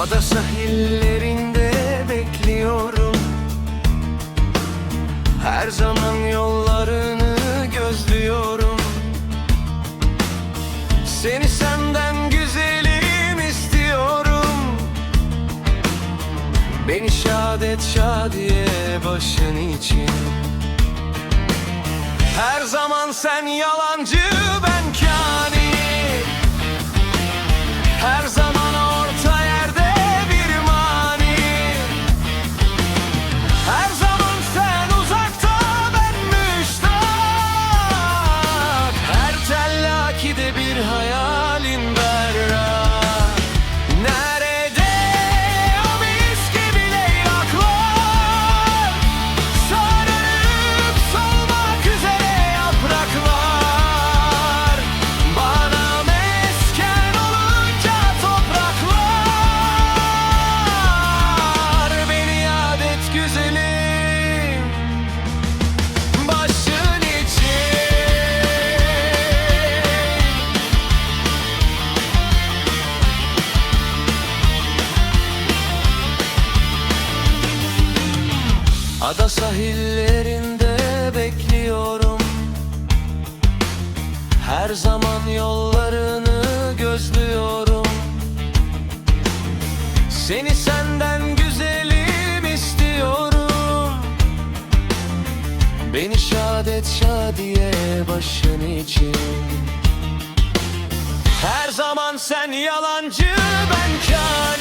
Ada sahillerinde bekliyorum. Her zaman yollarını gözlüyorum. Seni senden güzelim istiyorum. Beni şad et şadiye başın için. Her zaman sen yalancı Ada sahillerinde bekliyorum. Her zaman yollarını gözlüyorum. Seni senden güzelim istiyorum. Beni şad et şadiye başın için. Her zaman sen yalancı ben zaman